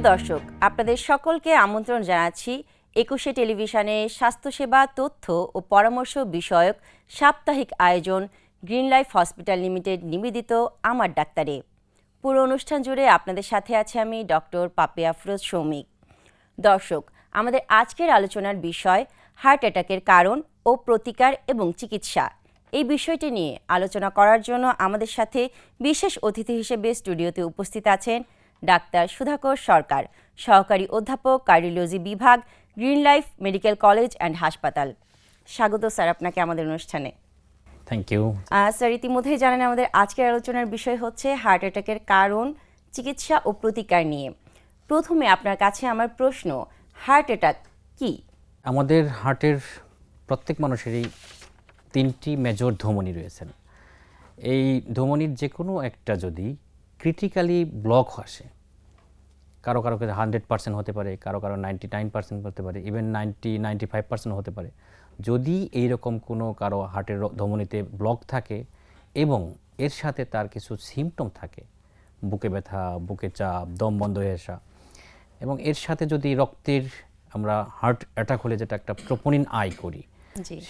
সুপ্রিয় দর্শক, আপনাদের সকলকে আমন্ত্রণ জানাচ্ছি একুশে টেলিভিশনে স্বাস্থ্যসেবা, তথ্য ও পরামর্শ বিষয়ক সাপ্তাহিক আয়োজন গ্রিন লাইফ হসপিটাল লিমিটেড নিবেদিত আমার ডাক্তারে। পুরো অনুষ্ঠান জুড়ে আপনাদের সাথে আছে আমি ডক্টর পাপিয়া আফরোজ সৌমিক। দর্শক, আমাদের আজকের আলোচনার বিষয় হার্ট অ্যাটাকের কারণ ও প্রতিকার এবং চিকিৎসা। এই বিষয়টি নিয়ে আলোচনা করার জন্য আমাদের সাথে বিশেষ অতিথি হিসেবে স্টুডিওতে উপস্থিত আছেন ডাক্তার সুধাকর সরকার সহকারী অধ্যাপক কার্ডিওলজি বিভাগ Green Life Medical College and হাসপাতাল। স্বাগত স্যার আপনাকে আমাদের অনুষ্ঠানে। থ্যাংক ইউ স্যার ইতিমধ্যেই জানেন আমাদের আজকের আলোচনার বিষয় হচ্ছে হার্ট অ্যাটাকের কারণ চিকিৎসা ও প্রতিকার নিয়ে। প্রথমে আপনার কাছে আমার প্রশ্ন হার্ট অ্যাটাক কি? আমাদের হার্টের প্রত্যেক মানুষেরই তিনটি মেজর ধমনী রয়েছেন। এই ধমনির যে কোনো একটা যদি ক্রিটিক্যালি ব্লক আসে। কারও কারও ক্ষেত্রে হান্ড্রেড পার্সেন্ট হতে পারে কারও কারও নাইনটি নাইন পার্সেন্ট হতে পারে even ninety ninety five percent হতে পারে। যদি এইরকম কোনো কারও হার্টের ধমনীতে ব্লক থাকে এবং এর সাথে তার কিছু সিমটম থাকে বুকে ব্যথা বুকে চাপ দম বন্ধ হয়ে আসা এবং এর সাথে যদি রক্তের আমরা হার্ট অ্যাটাক হলে যেটা একটা ট্রোপোনিন আয় করি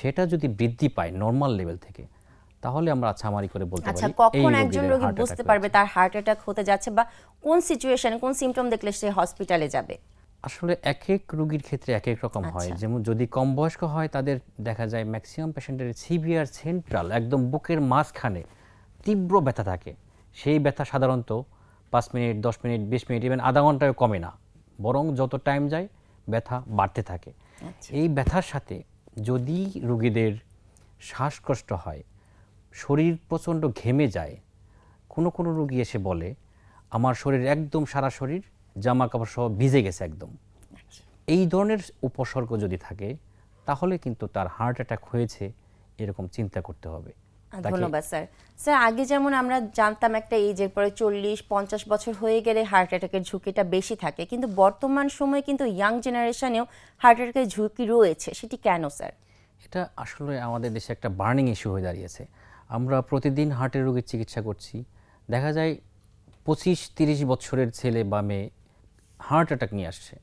সেটা যদি বৃদ্ধি পায় নর্মাল লেভেল থেকে তাহলে আমরা ছামারি করে বলতে পারি আচ্ছা কখন একজন রোগী বুঝতে পারবে তার হার্ট অ্যাটাক হতে যাচ্ছে বা কোন সিচুয়েশনে কোন সিমটম দেখলে সে হসপিটালে যাবে? আসলে এক এক রোগীর ক্ষেত্রে এক এক রকম হয়। আচ্ছা। যেমন যদি কম বয়স্ক হয় তাদের দেখা যায় ম্যাক্সিমাম পেশেন্টের সিভিয়ার সেন্ট্রাল একদম বুকের মাঝখানে তীব্র ব্যথা থাকে। সেই ব্যথা সাধারণত পাঁচ মিনিট দশ মিনিট বিশ মিনিট ইভেন আধা ঘন্টায় কমে না। বরং যত টাইম যায় ব্যথা বাড়তে থাকে। আচ্ছা। এই ব্যথার সাথে যদি রোগীদের শ্বাসকষ্ট হয় শরীর প্রচণ্ড ঘেমে যায়। কোনো কোনো রোগী এসে বলে আমার শরীর একদম সারা শরীর জামা কাপড় সহ ভিজে গেছে একদম। এই ধরনের উপসর্গ যদি থাকে তাহলে কিন্তু তার হার্ট অ্যাটাক হয়েছে এরকম চিন্তা করতে হবে। ধন্যবাদ স্যার। স্যার আগে যেমন আমরা জানতাম একটা এজের পরে চল্লিশ পঞ্চাশ বছর হয়ে গেলে হার্ট অ্যাটাকের ঝুঁকিটা বেশি থাকে কিন্তু বর্তমান সময়ে কিন্তু ইয়াং জেনারেশনেও হার্ট অ্যাটাকের ঝুঁকি রয়েছে। সেটি কেন স্যার? এটা আসলে আমাদের দেশে একটা বার্নিং ইস্যু হয়ে দাঁড়িয়েছে। আমরা প্রতিদিন হার্টের রোগীর চিকিৎসা করছি। দেখা যায় পঁচিশ তিরিশ বছরের ছেলে বা মেয়ে হার্ট অ্যাটাক নিয়ে আসছে।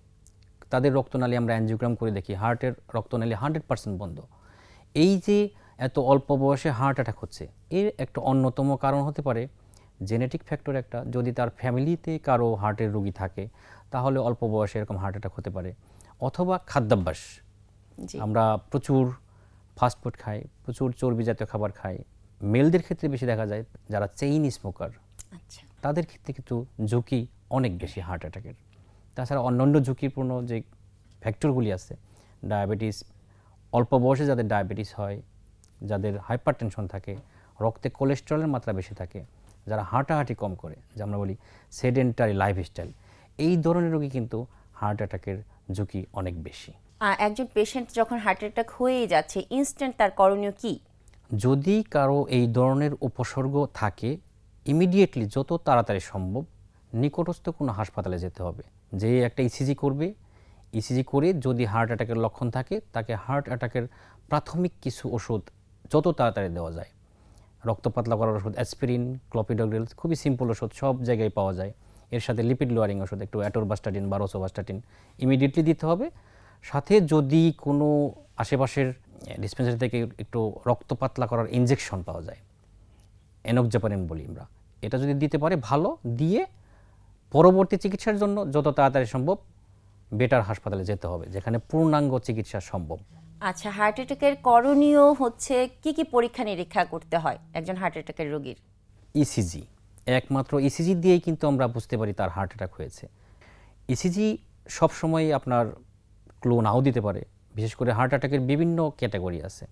তাদের রক্তনালী আমরা অ্যানজিওগ্রাম করে দেখি হার্টের রক্তনালী হান্ড্রেড পার্সেন্ট বন্ধ। এই যে এত অল্প বয়সে হার্ট অ্যাটাক হচ্ছে এর একটা অন্যতম কারণ হতে পারে জেনেটিক ফ্যাক্টর একটা। যদি তার ফ্যামিলিতে কারও হার্টের রোগী থাকে তাহলে অল্প বয়সে এরকম হার্ট অ্যাটাক হতে পারে। অথবা খাদ্যাভ্যাস। আমরা প্রচুর ফাস্টফুড খাই প্রচুর চর্বি জাতীয় খাবার খাই মেলদের ক্ষেত্রে বেশি দেখা যায় যারা চেইন স্মোকার আচ্ছা। তাদের ক্ষেত্রে কিন্তু ঝুঁকি অনেক বেশি হার্ট অ্যাটাকের তাছাড়া অন্যান্য ঝুঁকিপূর্ণ যে ফ্যাক্টরগুলি আছে ডায়াবেটিস অল্প বয়সে যাদের ডায়াবেটিস হয় যাদের হাইপার টেনশন থাকে রক্তে কোলেস্টেরলের মাত্রা বেশি থাকে যারা হাঁটাহাঁটি কম করে যে আমরা বলি সেডেন্টারি লাইফস্টাইল এই ধরনের রোগী কিন্তু হার্ট অ্যাটাকের ঝুঁকি অনেক বেশি। একজন পেশেন্ট যখন হার্ট অ্যাটাক হয়েই যাচ্ছে ইনস্ট্যান্ট তার করণীয় কি? যদি কারও এই ধরনের উপসর্গ থাকে ইমিডিয়েটলি যত তাড়াতাড়ি সম্ভব নিকটস্থ কোনো হাসপাতালে যেতে হবে। যে একটা ইসিজি করবে ইসিজি করে যদি হার্ট অ্যাটাকের লক্ষণ থাকে, তাকে হার্ট অ্যাটাকের প্রাথমিক কিছু ওষুধ যত তাড়াতাড়ি দেওয়া যায়। রক্ত পাতলা করার ওষুধ অ্যাসপিরিন ক্লপিডোগ্রেল খুবই সিম্পল ওষুধ, সব জায়গায় পাওয়া যায়। এর সাথে লিপিড লোয়ারিং ওষুধ, একটু অ্যাটোরবাস্টাটিন বা রোসোবাস্টাটিন ইমিডিয়েটলি দিতে হবে। সাথে যদি কোনো আশেপাশের ডিসপেন্সারি থেকে একটু রক্ত পাতলা করার ইনজেকশন পাওয়া যায়। এনকজাপানিন বলি আমরা। এটা যদি দিতে পারে ভালো। দিয়ে পরবর্তী চিকিৎসার জন্য যত তাড়াতাড়ি সম্ভব বেটার হাসপাতালে যেতে হবে যেখানে পূর্ণাঙ্গ চিকিৎসা সম্ভব। আচ্ছা হার্ট অ্যাটাকের করণীয় হচ্ছে কি কি পরীক্ষা নিরীক্ষা করতে হয় একজন হার্ট অ্যাটাকের রোগীর? ইসিজি একমাত্র ইসিজি দিয়েই কিন্তু আমরা বুঝতে পারি তার হার্ট অ্যাটাক হয়েছে। ইসিজি সবসময় আপনার ক্লো নাও দিতে পারে। বিশেষ করে হার্ট অ্যাটাকের বিভিন্ন ক্যাটাগরি আছে।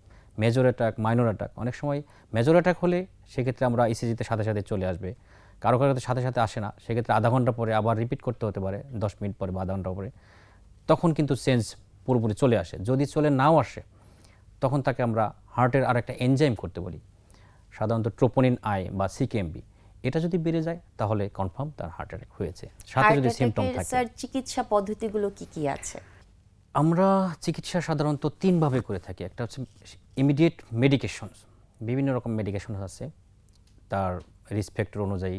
মেজর অ্যাটাক মাইনর অ্যাটাক অনেক সময় মেজর অ্যাটাক হলে সেক্ষেত্রে আমরা ইসিজিতে সাথে সাথে চলে আসবে। কারও কারও সাথে সাথে আসে না সেক্ষেত্রে আধা ঘণ্টা পরে আবার রিপিট করতে হতে পারে দশ মিনিট পরে বা আধা ঘণ্টা পরে। তখন কিন্তু চেঞ্জ পুরোপুরি চলে আসে। যদি চলে নাও আসে তখন তাকে আমরা হার্টের আর একটা এনজাইম করতে বলি। সাধারণত ট্রোপোনিন আই বা সিকেএমবি এটা যদি বেড়ে যায় তাহলে কনফার্ম তার হার্ট অ্যাটাক হয়েছে। সাথে যদি সিমটম থাকে। স্যার চিকিৎসা পদ্ধতিগুলো কি কি আছে? আমরা চিকিৎসা সাধারণত তিনভাবে করে থাকি। একটা হচ্ছে ইমিডিয়েট মেডিকেশন বিভিন্ন রকম মেডিকেশন আছে। তার রিসপেক্টর অনুযায়ী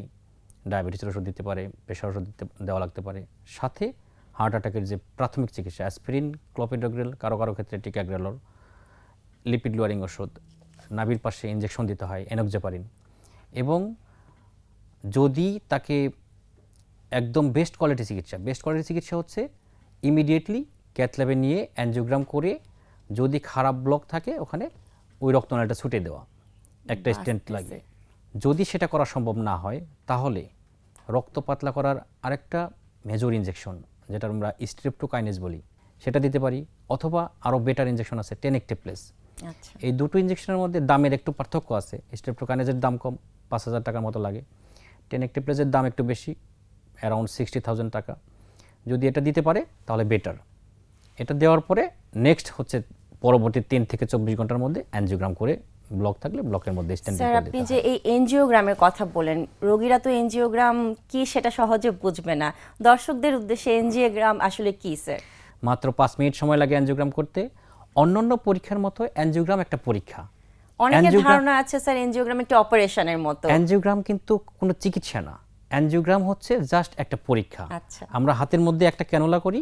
ডায়াবেটিসের ওষুধ দিতে পারে প্রেশার ওষুধ দিতে, দেওয়া লাগতে পারে। সাথে হার্ট অ্যাটাকের যে প্রাথমিক চিকিৎসা অ্যাসপিরিন ক্লোপিডোগ্রেল কারও কারও ক্ষেত্রে টিকাগ্রেলর লিপিড লোয়ারিং ওষুধ, নাভির পাশে ইঞ্জেকশন দিতে হয় এনক্সেপারিন এবং যদি তাকে একদম বেস্ট কোয়ালিটি চিকিৎসা বেস্ট কোয়ালিটি চিকিৎসা হচ্ছে ইমিডিয়েটলি ক্যাথল্যাবে নিয়ে অ্যানজিওগ্রাম করে যদি খারাপ ব্লক থাকে ওখানে ওই রক্তনালীটা ছুটে দেওয়া। একটা স্টেন্ট লাগে যদি সেটা করা সম্ভব না হয় তাহলে রক্ত পাতলা করার আরেকটা মেজর ইনজেকশন যেটা আমরা স্ট্রেপ্টোকাইনেস বলি সেটা দিতে পারি অথবা আরও বেটার ইনজেকশন আছে টেনেকটেপ্লেস আচ্ছা। এই দুটো ইঞ্জেকশনের মধ্যে দামের একটু পার্থক্য আছে। স্ট্রেপ্টোকাইনেজের দাম কম পাঁচ হাজার টাকার মতো লাগে। টেনেকটেপ্লেজের দাম একটু বেশি অ্যারাউন্ড সিক্সটি থাউজেন্ড টাকা। যদি এটা দিতে পারে তাহলে বেটার এটা দেওয়ার পরে নেক্সট হচ্ছে পরবর্তী তিন থেকে চব্বিশ ঘণ্টার মধ্যে অ্যানজিওগ্রাম করে ব্লক থাকলে ব্লকের মধ্যে স্ট্যান্ড স্যার আপনি যে এই এনজিওগ্রামের কথা বলেন রোগীরা তো এনজিওগ্রাম কি সেটা সহজে বুঝবে না। দর্শকদের উদ্দেশ্যে এনজিওগ্রাম আসলে কি স্যার মাত্র পাঁচ মিনিট সময় লাগে অ্যানজিওগ্রাম করতে। অন্যান্য পরীক্ষার মতো অ্যানজিওগ্রাম একটা পরীক্ষা। অনেকের ধারণা আছে স্যার এনজিওগ্রাম একটা অপারেশনের মতো। অ্যানজিওগ্রাম কিন্তু কোনো চিকিৎসা না। অ্যানজিওগ্রাম হচ্ছে জাস্ট একটা পরীক্ষা। আচ্ছা। আমরা হাতের মধ্যে একটা ক্যানোলা করি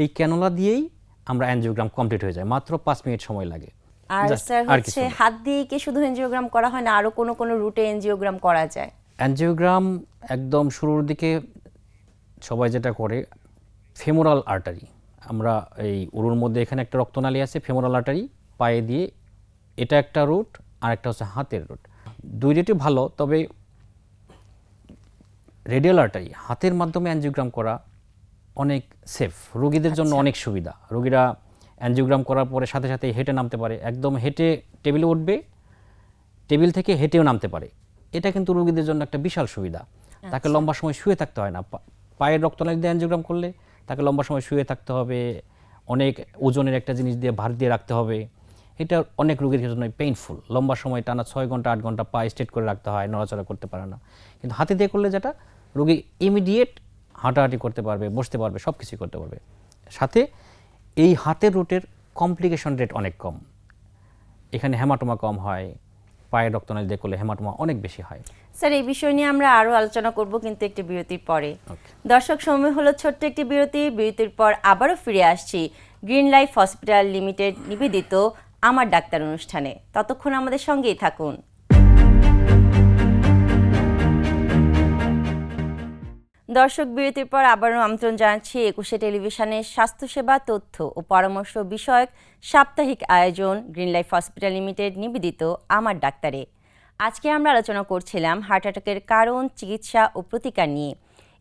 এই ক্যানোলা দিয়েই আমরা অ্যানজিওগ্রাম কমপ্লিট হয়ে যায়। মাত্র পাঁচ মিনিট সময় লাগে। আর স্যার হচ্ছে হাত দিয়ে কি শুধু এনজিওগ্রাম করা হয় না আরও কোনো কোনো রুটে এনজিওগ্রাম করা যায়? অ্যানজিওগ্রাম একদম শুরুর দিকে সবাই যেটা করে ফেমোরাল আর্টারি আমরা এই উরুর মধ্যে এখানে একটা রক্তনালী আছে ফেমোরাল আর্টারি পায়ে দিয়ে এটা একটা রুট আর একটা হচ্ছে হাতের রুট দুই রুটই ভালো তবে রেডিয়াল আর্টারি হাতের মাধ্যমে অ্যানজিওগ্রাম করা অনেক সেফ রোগীদের জন্য অনেক সুবিধা। রোগীরা অ্যানজিওগ্রাম করার পরে সাথে সাথে হেঁটে নামতে পারে। একদম হেঁটে টেবিলে উঠবে টেবিল থেকে হেঁটেও নামতে পারে। এটা কিন্তু রোগীদের জন্য একটা বিশাল সুবিধা। তাকে লম্বা সময় শুয়ে থাকতে হয় না। পা- পায়ের রক্তনালী দিয়ে অ্যানজিওগ্রাম করলে তাকে লম্বা সময় শুয়ে থাকতে হবে। অনেক ওজনের একটা জিনিস দিয়ে ভার দিয়ে রাখতে হবে। এটা অনেক রোগীর জন্য পেইনফুল লম্বা সময় টানা ছয় ঘণ্টা আট ঘণ্টা পা স্ট্রেট করে রাখতে হয় নড়াচড়া করতে পারে না। কিন্তু হাতে দিয়ে করলে যেটা? রোগী ইমিডিয়েট হাঁটাহাঁটি করতে পারবে বসতে পারবে সব কিছুই করতে পারবে। সাথে এই হাতের রুটের কমপ্লিকেশন রেট অনেক কম। এখানে হেমাটোমা কম হয় পায়ের রক্তনালী দিয়ে করলে হেমাটোমা অনেক বেশি হয়। স্যার এই বিষয় নিয়ে আমরা আরও আলোচনা করব কিন্তু একটি বিরতির পরে। দর্শক সময় হলো ছোট্ট একটি বিরতি। বিরতির পর আবারও ফিরে আসছি গ্রিন লাইফ হসপিটাল লিমিটেড নিবেদিত আমার ডাক্তার অনুষ্ঠানে। ততক্ষণ আমাদের সঙ্গেই থাকুন। দর্শক বিরতির পর আবারও আমন্ত্রণ জানাচ্ছি একুশে টেলিভিশনের স্বাস্থ্যসেবা, তথ্য ও পরামর্শ বিষয়ক সাপ্তাহিক আয়োজন গ্রিন লাইফ হসপিটাল লিমিটেড নিবেদিত আমার ডাক্তারে। আজকে আমরা আলোচনা করছিলাম হার্ট অ্যাটাকের কারণ, চিকিৎসা ও প্রতিকার নিয়ে।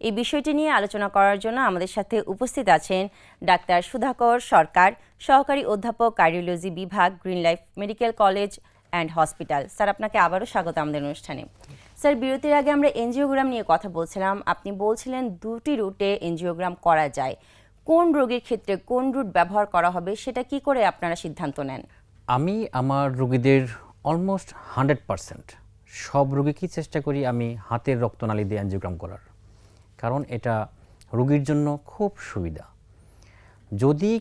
এই বিষয়টি নিয়ে আলোচনা করার জন্য আমাদের সাথে উপস্থিত আছেন ডাক্তার সুধাকর সরকার, সহকারী অধ্যাপক কার্ডিওলজি বিভাগ, Green Life Medical College and Hospital. Sir, আপনাকে আবারও স্বাগত আমাদের অনুষ্ঠানে। স্যার, বিরতির আগে আমরা এনজিওগ্রাম নিয়ে কথা বলছিলাম। আপনি বলছিলেন দুটি রুটে এনজিওগ্রাম করা যায়। কোন রোগীর ক্ষেত্রে কোন রুট ব্যবহার করা হবে, সেটা কি করে আপনারা সিদ্ধান্ত নেন? আমি আমার রোগীদের অলমোস্ট হান্ড্রেড পারসেন্ট সব রোগীকেই চেষ্টা করি আমি হাতের রক্তনালী দিয়ে অ্যানজিওগ্রাম করার। কারণ এটা রোগীর জন্য খুব সুবিধা। যদি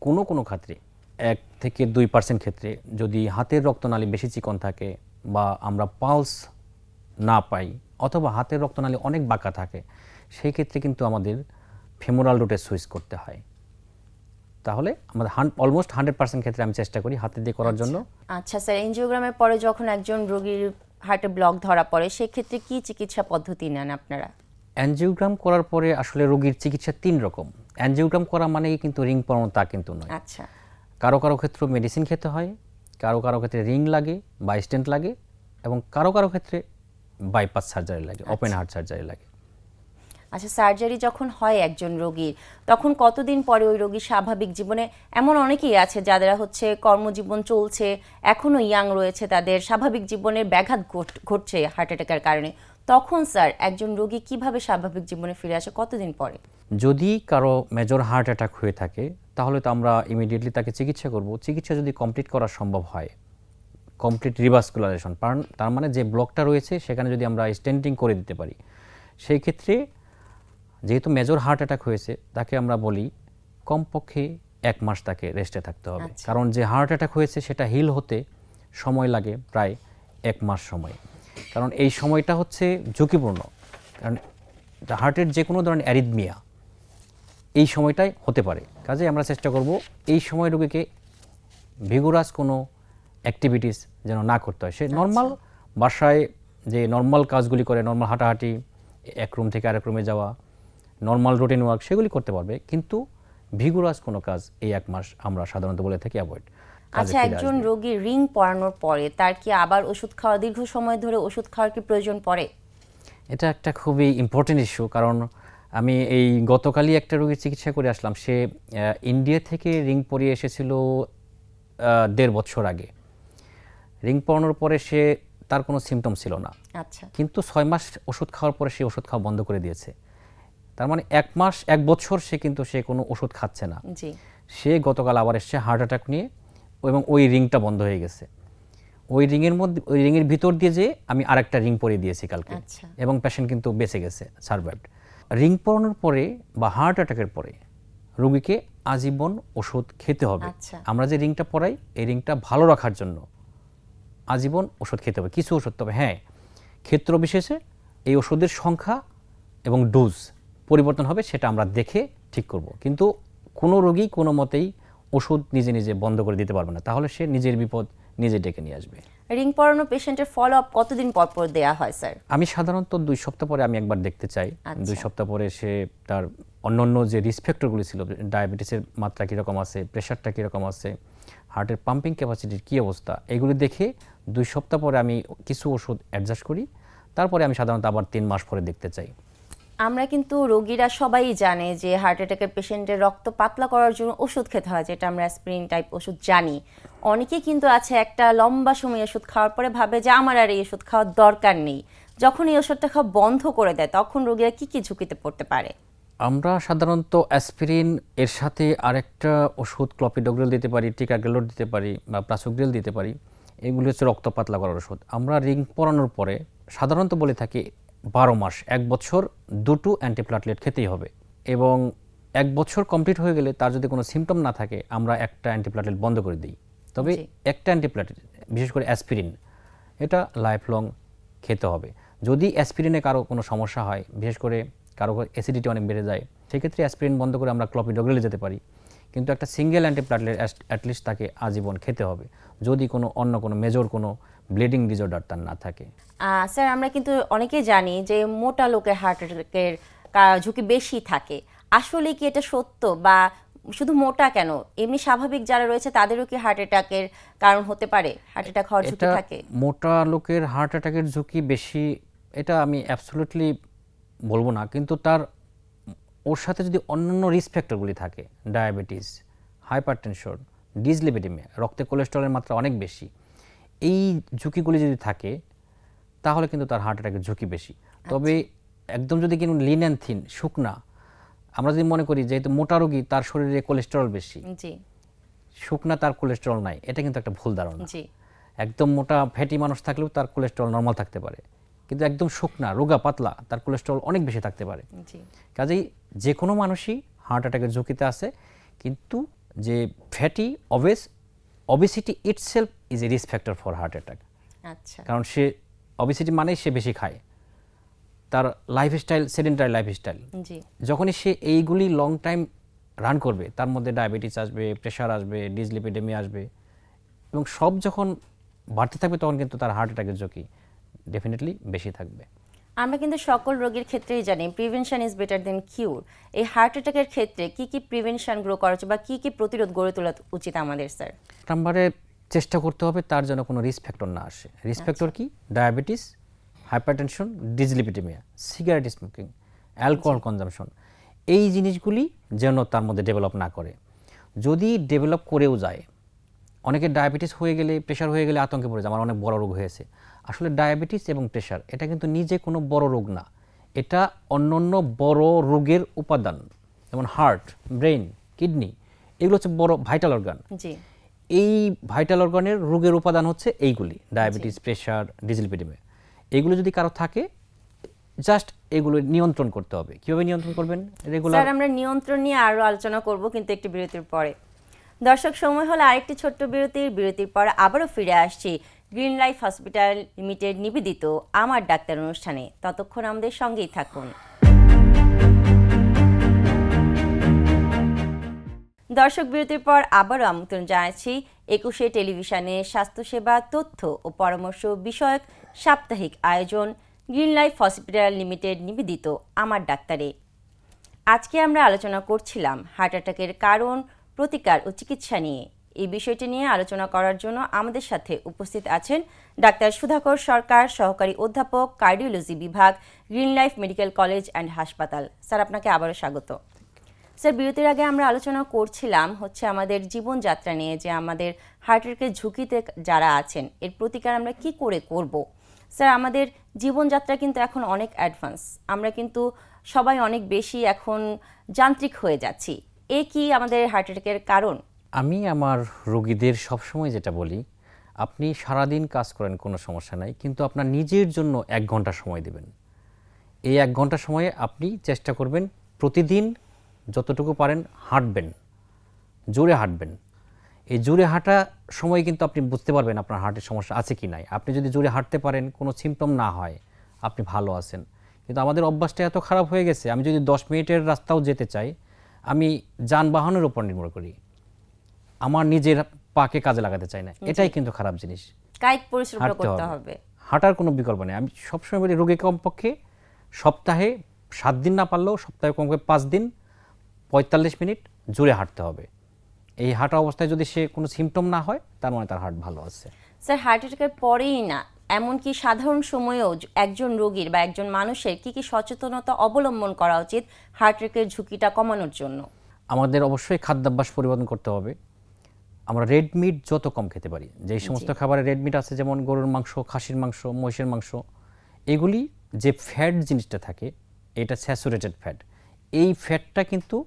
কোনো কোনো ক্ষেত্রে, এক থেকে দুই পার্সেন্ট ক্ষেত্রে যদি হাতের রক্তনালী বেশি চিকন থাকে বা আমরা পালস না পাই অথবা হাতের রক্তনালী অনেক বাঁকা থাকে সেই ক্ষেত্রে কিন্তু আমাদের ফেমোরাল রুটে সুইচ করতে হয়। তাহলে আমাদের অলমোস্ট হান্ড্রেড পার্সেন্ট ক্ষেত্রে আমি চেষ্টা করি হাতে দিয়ে করার জন্য। আচ্ছা স্যার এনজিওগ্রামের পরে যখন একজন রোগীর হার্টে ব্লক ধরা পড়ে সেক্ষেত্রে কি চিকিৎসা পদ্ধতি নেন আপনারা? অ্যানজিওগ্রাম করার পরে আসলে রোগীর চিকিৎসা তিন রকম। অ্যানজিওগ্রাম করা মানে কিন্তু রিং পরানো তা কিন্তু নয়। আচ্ছা। কারও কারও ক্ষেত্রে মেডিসিন খেতে হয় কারও কারও ক্ষেত্রে রিং লাগে বা স্টেন্ট লাগে এবং কারও কারও ক্ষেত্রে বাইপাস সার্জারি লাগে ওপেন হার্ট সার্জারি লাগে। আচ্ছা সার্জারি যখন হয় একজন রোগীর তখন কতদিন পরে ওই রোগী স্বাভাবিক জীবনে? এমন অনেকেই আছে যাদের হচ্ছে কর্মজীবন চলছে এখনও ইয়াং রয়েছে তাদের স্বাভাবিক জীবনের ব্যাঘাত ঘট- ঘটছে হার্ট অ্যাটাকের কারণে। তখন স্যার একজন রোগী কীভাবে স্বাভাবিক জীবনে ফিরে আসে কতদিন পরে? যদি কারও মেজর হার্ট অ্যাটাক হয়ে থাকে তাহলে তো আমরা ইমিডিয়েটলি তাকে চিকিৎসা করব। চিকিৎসা যদি কমপ্লিট করা সম্ভব হয় কমপ্লিট রিভাস্কুলারেশন তার মানে যে ব্লকটা রয়েছে সেখানে যদি আমরা স্টেন্টিং করে দিতে পারি সেই ক্ষেত্রে যেহেতু মেজর হার্ট অ্যাটাক হয়েছে তাকে আমরা বলি কমপক্ষে এক মাস তাকে রেস্টে থাকতে হবে। আচ্ছা। কারণ যে হার্ট অ্যাটাক হয়েছে সেটা হিল হতে সময় লাগে প্রায় এক মাস সময়। কারণ এই সময়টা হচ্ছে ঝুঁকিপূর্ণ। কারণ হার্টের যে কোনো ধরনের অ্যারিদমিয়া এই সময়টাই হতে পারে। কাজে আমরা চেষ্টা করব এই সময় রোগীকে ভিগুরাস কোনো অ্যাক্টিভিটিস যেন না করতে হয়। সে নর্মাল বাসায় যে নর্মাল কাজগুলি করে নর্মাল হাঁটাহাঁটি এক রুম থেকে আরেক রুমে যাওয়া নর্মাল রুটিন ওয়ার্ক সেগুলি করতে পারবে। কিন্তু ভিগুরাস কোনো কাজ এই এক মাস আমরা সাধারণত বলে থাকি অ্যাভয়েড আচ্ছা একজন রোগী রিং পরানোর পরে তার কি আবার ওষুধ খাওয়া দীর্ঘ সময় ধরে ওষুধ খাওয়ার কি প্রয়োজন পড়ে? এটা একটা খুবই ইম্পর্টেন্ট ইস্যু কারণ আমি এই গতকালই একটা রোগীর চিকিৎসা করে আসলাম। সে ইন্ডিয়া থেকে রিং পরিয়ে এসেছিল দেড় বছর আগে। রিং পরানোর পরে সে তার কোনো সিমটম ছিল না। আচ্ছা। কিন্তু ছয় মাস ওষুধ খাওয়ার পরে সে ওষুধ খাওয়া বন্ধ করে দিয়েছে। তার মানে এক মাস এক বছর সে কিন্তু সে কোনো ওষুধ খাচ্ছে না। সে গতকাল আবার এসছে হার্ট অ্যাটাক নিয়ে এবং ওই রিংটা বন্ধ হয়ে গেছে। ওই রিংয়ের মধ্যে ওই রিংয়ের ভিতর দিয়ে যে আমি আরেকটা রিং পরিয়ে দিয়েছি কালকে। আচ্ছা। এবং পেশেন্ট কিন্তু বেঁচে গেছে সার্ভাইভড রিং পরানোর পরে বা হার্ট অ্যাটাকের পরে রোগীকে আজীবন ওষুধ খেতে হবে। আচ্ছা। আমরা যে রিংটা পরাই এই রিংটা ভালো রাখার জন্য আজীবন ওষুধ খেতে হবে। কিছু ওষুধ তবে হ্যাঁ ক্ষেত্র বিশেষে এই ওষুধের সংখ্যা এবং ডোজ পরিবর্তন হবে সেটা আমরা দেখে ঠিক করব। কিন্তু কোনো রোগী কোনো মতেই ওষুধ নিজে নিজে বন্ধ করে দিতে পারবে না। তাহলে সে নিজের বিপদ নিজে ডেকে নিয়ে আসবে। রিং পরানো পেশেন্টের ফলো আপ কতদিন পর পর দেয়া হয় স্যার? আমি সাধারণত দুই সপ্তাহ পরে আমি একবার দেখতে চাই। আচ্ছা। দুই সপ্তাহ পরে সে তার অন্যান্য যে রিসপেক্টরগুলি ছিল ডায়াবেটিসের মাত্রা কীরকম আছে প্রেশারটা কীরকম আছে হার্টের পাম্পিং ক্যাপাসিটির কী অবস্থা, এগুলি দেখে দুই সপ্তাহ পরে আমি কিছু ওষুধ অ্যাডজাস্ট করি। তারপরে আমি সাধারণত আবার তিন মাস পরে দেখতে চাই। আমরা কিন্তু রোগীরা সবাই জানে যে হার্ট অ্যাটাকের পেশেন্টের রক্ত পাতলা করার জন্য ওষুধ খেতে হয়, যেটা আমরা অ্যাসপিরিন টাইপ ওষুধ জানি। অনেকেই কিন্তু আছে একটা লম্বা সময় ওষুধ খাওয়ার পরে ভাবে যে আমার আর এই ওষুধ খাওয়ার দরকার নেই। যখন এই ওষুধটা খাওয়া বন্ধ করে দেয়, তখন রোগীরা কি কি ঝুঁকিতে পড়তে পারে? আমরা সাধারণত অ্যাসপিরিন এর সাথে আরেকটা ওষুধ ক্লপিডোগ্রেল দিতে পারি টিকা টিকাগ্রেলোড দিতে পারি বা প্রাসোগ্রেল দিতে পারি। এগুলি হচ্ছে রক্ত পাতলা করার ওষুধ। আমরা রিং পরানোর পরে সাধারণত বলে থাকি বারো মাস এক বছর দুটো অ্যান্টিপ্লাটলেট খেতেই হবে এবং এক বছর কমপ্লিট হয়ে গেলে তার যদি কোনো সিমটম না থাকে আমরা একটা অ্যান্টিপ্লাটলেট বন্ধ করে দিই। তবে একটা অ্যান্টিপ্লাটলেট বিশেষ করে অ্যাসপিরিন এটা লাইফ লং খেতে হবে। যদি অ্যাসপিরিনে কারও কোনো সমস্যা হয় বিশেষ করে কারও অ্যাসিডিটি অনেক বেড়ে যায় সেক্ষেত্রে অ্যাসপিরিন বন্ধ করে আমরা ক্লপিডোগ্রেলে যেতে পারি। কিন্তু একটা সিঙ্গেল অ্যান্টিপ্লাটলেট অ্যাটলিস্ট তাকে আজীবন খেতে হবে যদি কোনো অন্য কোনো মেজর কোনো ব্লিডিং ডিজর্ডার তার না থাকে। স্যার আমরা কিন্তু অনেকেই জানি যে মোটা লোকের হার্ট অ্যাটাকের ঝুঁকি বেশি থাকে। আসলে কি এটা সত্য বা শুধু মোটা কেন? এমনি স্বাভাবিক যারা রয়েছে তাদেরও কি হার্ট অ্যাটাকের কারণ হতে পারে? হার্ট অ্যাটাক হওয়ার ঝুঁকি থাকে? মোটা লোকের হার্ট অ্যাটাকের ঝুঁকি বেশি এটা আমি অ্যাবসলুটলি বলব না কিন্তু তার ওর সাথে যদি অন্যান্য রিস্ক ফ্যাক্টরগুলি থাকে ডায়াবেটিস হাইপার টেনশন ডিসলিপিডিমিয়া রক্তে কোলেস্টেরলের মাত্রা অনেক বেশি এই ঝুঁকিগুলি যদি থাকে তাহলে কিন্তু তার হার্ট অ্যাটাকের ঝুঁকি বেশি। তবে একদম যদি কিন্তু লিন অ্যান্ড থিন শুকনা আমরা যদি মনে করি যেহেতু মোটা রোগী তার শরীরে কোলেস্টেরল বেশি শুকনা তার কোলেস্টেরল নাই এটা কিন্তু একটা ভুল ধারণা। একদম মোটা ফ্যাটি মানুষ থাকলেও তার কোলেস্টেরল নর্মাল থাকতে পারে। কিন্তু একদম শুকনা রোগা পাতলা তার কোলেস্ট্রল অনেক বেশি থাকতে পারে। কাজেই যে কোনো মানুষই হার্ট অ্যাটাকের ঝুঁকিতে আছে কিন্তু যে fatty obese obesity itself is a risk factor for heart attack আচ্ছা। কারণ সে অবেসিটি মানেই সে বেশি খায়। তার লাইফস্টাইল সেডেন্টারি লাইফস্টাইল যখনই সে এইগুলি লং টাইম রান করবে তার মধ্যে ডায়াবেটিস আসবে প্রেশার আসবে ডিসলিপিডেমি আসবে এবং সব যখন বাড়তে থাকবে তখন কিন্তু তার হার্ট অ্যাটাকের ঝুঁকি। ডেফিনেটলি বেশি থাকবে। আমরা কিন্তু সকল রোগীর ক্ষেত্রেই জানি prevention is better than cure এই হার্ট অ্যাটাকের ক্ষেত্রে কি কি প্রিভেনশন গ্রো করা উচিত বা কি কি প্রতিরোধ গড়ে তোলা উচিত আমাদের স্যার নাম্বারে চেষ্টা করতে হবে তার জন্য কোনো রিস্ক ফ্যাক্টর না আসে। রিস্ক ফ্যাক্টর কি? Diabetes hypertension dyslipidaemia cigarette smoking alcohol consumption এই জিনিসগুলি যেন তার মধ্যে ডেভেলপ না করে। যদি ডেভেলপ করেও যায় অনেকের ডায়াবেটিস হয়ে গেলে প্রেশার হয়ে গেলে আতঙ্কে পড়ে যায়। আমার অনেক বড় রোগ হয়েছে। আসলে ডায়াবেটিস এবং প্রেশার এটা কিন্তু নিজে কোনো বড় রোগ না। এটা অন্যান্য বড় রোগের উপাদান যেমন হার্ট ব্রেন কিডনি এগুলো হচ্ছে বড় ভাইটাল অর্গান। এই ভাইটাল অর্গানের রোগের উপাদান হচ্ছে এইগুলি ডায়াবেটিস প্রেশার ডিজিলপিডিমে এগুলো যদি কারও থাকে জাস্ট এগুলো নিয়ন্ত্রণ করতে হবে। কীভাবে নিয়ন্ত্রণ করবেন? রেগুলার স্যার আমরা নিয়ন্ত্রণ নিয়ে আরও আলোচনা করব কিন্তু একটি বিরতির পরে। দর্শক সময় হলো আরেকটি ছোট্ট বিরতির। বিরতির পর আবারও ফিরে আসছি গ্রিন লাইফ হসপিটাল লিমিটেড নিবেদিত আমার ডাক্তার অনুষ্ঠানে। ততক্ষণ আমাদের সঙ্গেই থাকুন। দর্শক বিরতির পর আবারও আমন্ত্রণ জানাচ্ছি একুশে টেলিভিশনে স্বাস্থ্যসেবা, তথ্য ও পরামর্শ বিষয়ক সাপ্তাহিক আয়োজন গ্রিন লাইফ হসপিটাল লিমিটেড নিবেদিত আমার ডাক্তারে। আজকে আমরা আলোচনা করছিলাম হার্ট অ্যাটাকের কারণ, প্রতিকার ও চিকিৎসা নিয়ে। এই বিষয়টি নিয়ে আলোচনা করার জন্য আমাদের সাথে উপস্থিত আছেন ডাক্তার সুধাকর সরকার, সহকারী অধ্যাপক, কার্ডিওলজি বিভাগ, Green Life Medical College and হাসপাতাল। স্যার, আপনাকে আবারও স্বাগত। স্যার, বিরতির আগে আমরা আলোচনা করছিলাম হচ্ছে আমাদের জীবনযাত্রা নিয়ে, যে আমাদের হার্ট অ্যাটাকের ঝুঁকিতে যারা আছেন, এর প্রতিকার আমরা কি করে করব? স্যার, আমাদের জীবনযাত্রা কিন্তু এখন অনেক অ্যাডভান্স আমরা কিন্তু সবাই অনেক বেশি এখন যান্ত্রিক হয়ে যাচ্ছি। এ কি আমাদের হার্ট অ্যাটাকের কারণ? আমি আমার রোগীদের সবসময় যেটা বলি, আপনি সারাদিন কাজ করেন, কোনো সমস্যা নাই, কিন্তু আপনার নিজের জন্য এক ঘণ্টা সময় দেবেন। এই এক ঘণ্টা সময়ে আপনি চেষ্টা করবেন প্রতিদিন যতটুকু পারেন হাঁটবেন, জোরে হাঁটবেন। এই জোরে হাঁটা সময় কিন্তু আপনি বুঝতে পারবেন আপনার হার্টের সমস্যা আছে কি নাই। আপনি যদি জোরে হাঁটতে পারেন, কোনো সিমটম না হয়, আপনি ভালো আছেন। কিন্তু আমাদের অভ্যাসটা এত খারাপ হয়ে গেছে, আমি যদি দশ মিনিটের রাস্তাও যেতে চাই, আমি যানবাহনের উপর নির্ভর করি। আমার নিজের পাকে কাজে লাগাতে চাই না। এটাই কিন্তু খারাপ জিনিস। কায়িক পরিশ্রম করতে হবে। হাঁটার কোনো বিকল্প নেই। আমি সবসময় বলি রোগী কমপক্ষে সপ্তাহে সাত দিন না পারলেও সপ্তাহে কমপক্ষে পাঁচ দিন পঁয়তাল্লিশ মিনিট জোরে হাঁটতে হবে। এই হাঁটা অবস্থায় যদি সে কোনো সিমটম না হয় তার মানে তার হার্ট ভালো আছে। স্যার হার্ট অ্যাটাকের পরেই না এমনকি সাধারণ সময়েও একজন রোগীর বা একজন মানুষের কি কি সচেতনতা অবলম্বন করা উচিত হার্ট অ্যাটাকের ঝুঁকিটা কমানোর জন্য? আমাদের অবশ্যই খাদ্যাভ্যাস পরিবর্তন করতে হবে। আমরা রেড মিট যত কম খেতে পারি। যেই সমস্ত খাবারে রেড মিট আছে যেমন গরুর মাংস খাসির মাংস মহিষের মাংস এগুলি যে ফ্যাট জিনিসটা থাকে এটা স্যাচুরেটেড ফ্যাট এই ফ্যাটটা কিন্তু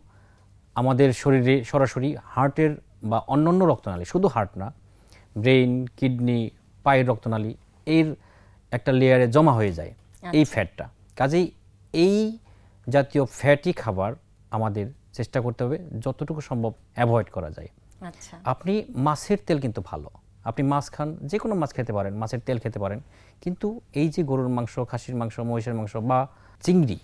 আমাদের শরীরে সরাসরি হার্টের বা অন্যান্য রক্তনালী শুধু হার্ট না ব্রেইন কিডনি পায়ের রক্তনালী এর একটা লেয়ারে জমা হয়ে যায় এই ফ্যাটটা কাজেই এই জাতীয় ফ্যাটি খাবার আমাদের চেষ্টা করতে হবে যতটুকু সম্ভব অ্যাভয়েড করা যায়। আচ্ছা আপনি মাছের তেল কিন্তু ভালো। আপনি মাছ খান যে কোনো মাছ খেতে পারেন মাছের তেল খেতে পারেন। কিন্তু এই যে গরুর মাংস খাসির মাংস মহিষের মাংস বা চিংড়ি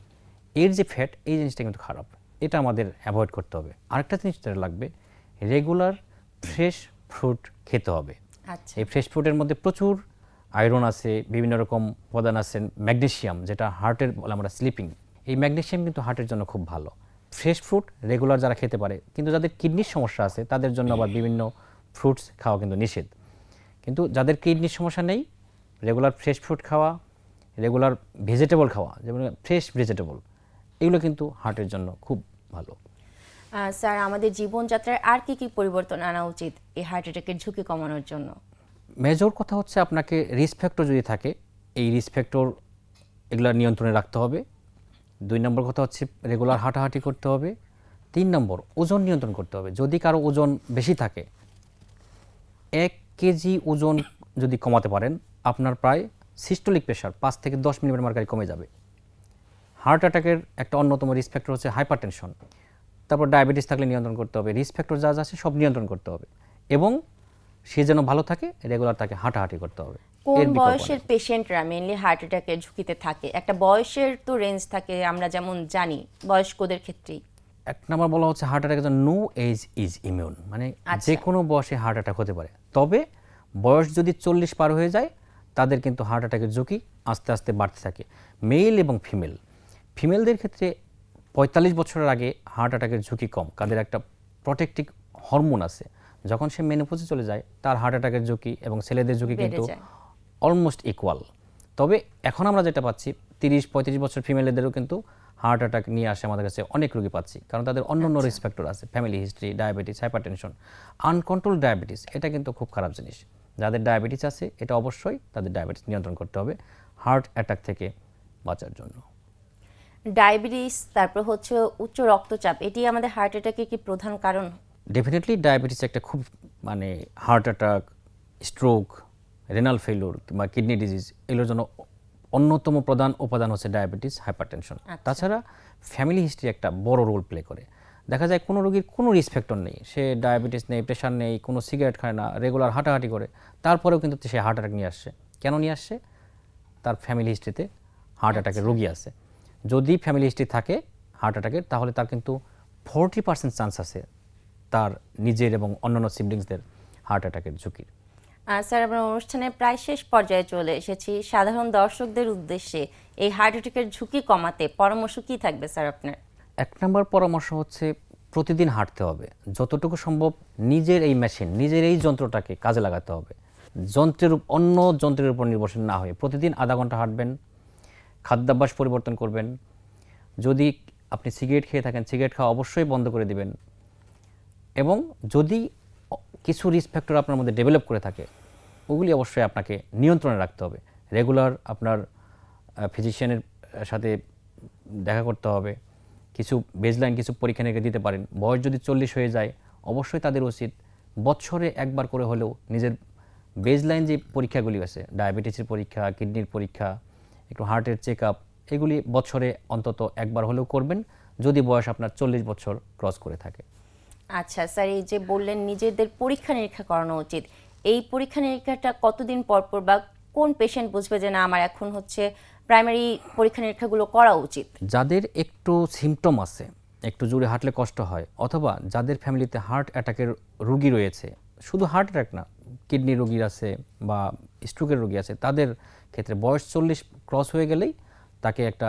এর যে ফ্যাট এই জিনিসটা কিন্তু খারাপ। এটা আমাদের অ্যাভয়েড করতে হবে। আরেকটা জিনিস যেটা লাগবে রেগুলার ফ্রেশ ফ্রুট খেতে হবে। আচ্ছা। এই ফ্রেশ ফ্রুটের মধ্যে প্রচুর আয়রন আছে বিভিন্ন রকম উপাদান আছে ম্যাগনেশিয়াম যেটা হার্টের বলে আমরা স্লিপিং এই ম্যাগনেশিয়াম কিন্তু হার্টের জন্য খুব ভালো। ফ্রেশ ফ্রুট রেগুলার যারা খেতে পারে কিন্তু যাদের কিডনির সমস্যা আছে তাদের জন্য আবার বিভিন্ন ফ্রুটস খাওয়া কিন্তু নিষেধ। কিন্তু যাদের কিডনির সমস্যা নেই রেগুলার ফ্রেশ ফ্রুট খাওয়া রেগুলার ভেজিটেবল খাওয়া যেমন ফ্রেশ ভেজিটেবল এগুলো কিন্তু হার্টের জন্য খুব ভালো। স্যার আমাদের জীবনযাত্রায় আর কি কি পরিবর্তন আনা উচিত এই হার্ট অ্যাটাকের ঝুঁকি কমানোর জন্য? মেজর কথা হচ্ছে আপনাকে রিস্ক ফ্যাক্টর যদি থাকে এই রিস্ক ফ্যাক্টর এগুলো নিয়ন্ত্রণে রাখতে হবে। দুই নম্বর কথা হচ্ছে রেগুলার হাঁটাহাঁটি করতে হবে। তিন নম্বর, ওজন নিয়ন্ত্রণ করতে হবে। যদি কারও ওজন বেশি থাকে, এক কেজি ওজন যদি কমাতে পারেন, আপনার প্রায় সিস্টোলিক প্রেশার পাঁচ থেকে দশ মিলিমিটার মার্কারি কমে যাবে। হার্ট অ্যাটাকের একটা অন্যতম রিস্ক ফ্যাক্টর হচ্ছে হাইপার টেনশন তারপর ডায়াবেটিস থাকলে নিয়ন্ত্রণ করতে হবে। রিস্ক ফ্যাক্টর যা যা আছে সব নিয়ন্ত্রণ করতে হবে। এবং সে যেন ভালো থাকে রেগুলার তাকে হাঁটাহাঁটি করতে হবে। কোন বয়সের পেশেন্টরা মেনলি হার্ট অ্যাটাকের ঝুঁকিতে থাকে? একটা বয়সের তো রেঞ্জ থাকে আমরা যেমন জানি বয়স্কদের ক্ষেত্রেই। এক নম্বর বলা হচ্ছে heart attack no age is immune মানে যে কোনো বয়সে হার্ট অ্যাটাক হতে পারে। তবে বয়স যদি চল্লিশ পার হয়ে যায় তাদের কিন্তু হার্ট অ্যাটাকের ঝুঁকি আস্তে আস্তে বাড়তে থাকে। মেল এবং ফিমেল ফিমেলদের ক্ষেত্রে পঁয়তাল্লিশ বছরের আগে হার্ট অ্যাটাকের ঝুঁকি কম। কাদের একটা প্রোটেক্টিভ হরমোন আছে। যখন সে মেনোপজে চলে যায় তার হার্ট অ্যাটাকের ঝুঁকি এবং ছেলেদের ঝুঁকি কিন্তু অলমোস্ট ইকুয়াল তবে এখন আমরা যেটা পাচ্ছি তিরিশ পঁয়ত্রিশ বছর ফিমেলদেরও কিন্তু হার্ট অ্যাটাক নিয়ে আসে আমাদের কাছে অনেক রোগী পাচ্ছি। কারণ তাদের অন্য অন্য রিস্ক ফ্যাক্টর আছে family history diabetes hypertension uncontrolled diabetes এটা কিন্তু খুব খারাপ জিনিস। যাদের ডায়াবেটিস আছে এটা অবশ্যই তাদের ডায়াবেটিস নিয়ন্ত্রণ করতে হবে হার্ট অ্যাটাক থেকে বাঁচার জন্য। ডায়াবেটিস তারপর হচ্ছে উচ্চ রক্তচাপ এটি আমাদের হার্ট অ্যাটাকের কি প্রধান কারণ? ডেফিনেটলি ডায়াবেটিস একটা খুব মানে heart attack stroke renal failure কিংবা কিডনি ডিজিজ এগুলোর জন্য অন্যতম প্রধান উপাদান হচ্ছে ডায়াবেটিস হাইপারটেনশন তাছাড়া ফ্যামিলি হিস্ট্রি একটা বড় রোল প্লে করে। দেখা যায় কোনো রোগীর কোনো রিসপেক্টর নেই। সে ডায়াবেটিস নেই প্রেশার নেই কোনো সিগারেট খায় না রেগুলার হাঁটাহাঁটি করে তারপরেও কিন্তু সে হার্ট অ্যাটাক নিয়ে আসছে। কেন নিয়ে আসছে? তার ফ্যামিলি হিস্ট্রিতে হার্ট অ্যাটাকের রোগী আছে। যদি ফ্যামিলি হিস্ট্রি থাকে হার্ট অ্যাটাকের তাহলে তার কিন্তু ফোরটি পার্সেন্ট চান্স আছে তার নিজের এবং অন্যান্য সিবলিংসদের হার্ট অ্যাটাকের ঝুঁকির। স্যার আমরা অনুষ্ঠানের প্রায় শেষ পর্যায়ে চলে এসেছি। সাধারণ দর্শকদের উদ্দেশ্যে এই হার্ট অ্যাটাকের ঝুঁকি কমাতে পরামর্শ কি থাকবে স্যার আপনার? এক নম্বর পরামর্শ হচ্ছে প্রতিদিন হাঁটতে হবে। যতটুকু সম্ভব নিজের এই মেশিন নিজের এই যন্ত্রটাকে কাজে লাগাতে হবে। যন্ত্রের অন্য যন্ত্রের উপর নির্ভরশীল না হয়ে প্রতিদিন আধা ঘণ্টা হাঁটবেন খাদ্যাভ্যাস পরিবর্তন করবেন। যদি আপনি সিগারেট খেয়ে থাকেন সিগারেট খাওয়া অবশ্যই বন্ধ করে দিবেন। এবং যদি কিছু রিস্ক ফ্যাক্টর আপনার মধ্যে ডেভেলপ করে থাকে, ওগুলি অবশ্যই আপনাকে নিয়ন্ত্রণে রাখতে হবে। রেগুলার আপনার ফিজিশিয়ানের সাথে দেখা করতে হবে। কিছু বেজলাইন কিছু পরীক্ষা নিরীক্ষা দিতে পারেন। বয়স যদি চল্লিশ হয়ে যায়, অবশ্যই তাদের উচিত বছরে একবার করে হলেও নিজের বেজলাইন যে পরীক্ষাগুলি আছে ডায়াবেটিসের পরীক্ষা কিডনির পরীক্ষা, একটু হার্টের চেক আপ এগুলি বছরে অন্তত একবার হলেও করবেন, যদি বয়স আপনার চল্লিশ বছর ক্রস করে থাকে। আচ্ছা স্যার, এই যে বললেন নিজেদের পরীক্ষা নিরীক্ষা করানো উচিত। এই পরীক্ষা নিরীক্ষাটা কতদিন পর পর বা কোন পেশেন্ট বুঝবে যে না, আমার এখন হচ্ছে প্রাইমারি পরীক্ষা নিরীক্ষাগুলো করা উচিত? যাদের একটু সিমটম আছে, একটু জোরে হাঁটলে কষ্ট হয়, অথবা যাদের ফ্যামিলিতে হার্ট অ্যাটাকের রোগী রয়েছে, শুধু হার্ট অ্যাটাক না কিডনি রোগী আছে বা স্ট্রোকের রোগী আছে, তাদের ক্ষেত্রে বয়স চল্লিশ ক্রস হয়ে গেলেই তাকে একটা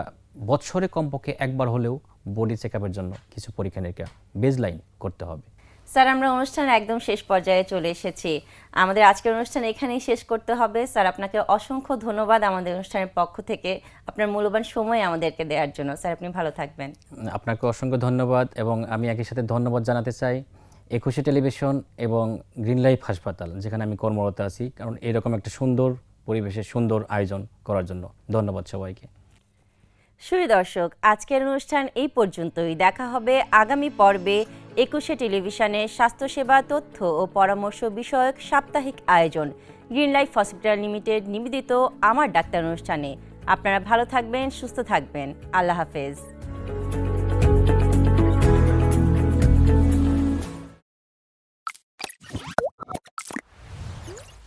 বৎসরে কমপক্ষে একবার হলেও বডি চেক জন্য কিছু পরীক্ষা নিরীক্ষা বেজলাইন করতে হবে। স্যার আমরা অনুষ্ঠান একদম শেষ পর্যায়ে চলে এসেছি। আমাদের আজকের অনুষ্ঠান এখানেই শেষ করতে হবে। স্যার আপনাকে অসংখ্য ধন্যবাদ আমাদের অনুষ্ঠানের পক্ষ থেকে আপনার মূল্যবান সময় আমাদেরকে দেওয়ার জন্য। স্যার আপনি ভালো থাকবেন। আপনাকে অসংখ্য ধন্যবাদ এবং আমি একই সাথে ধন্যবাদ জানাতে চাই। একুশে টেলিভিশন এবং গ্রিন লাইফ হাসপাতাল যেখানে আমি কর্মরত আছি কারণ এরকম একটা সুন্দর পরিবেশে সুন্দর আয়োজন করার জন্য ধন্যবাদ সবাইকে। সুরী দর্শক, আজকের অনুষ্ঠান এই পর্যন্তই। দেখা হবে আগামী পর্বে একুশে টেলিভিশনে স্বাস্থ্যসেবা তথ্য ও পরামর্শ বিষয়ক সাপ্তাহিক আয়োজন। গ্রিন লাইফ হসপিটাল লিমিটেড নিবেদিত আমার ডাক্তার অনুষ্ঠানে। আপনারা ভালো থাকবেন, সুস্থ থাকবেন। আল্লাহ হাফেজ।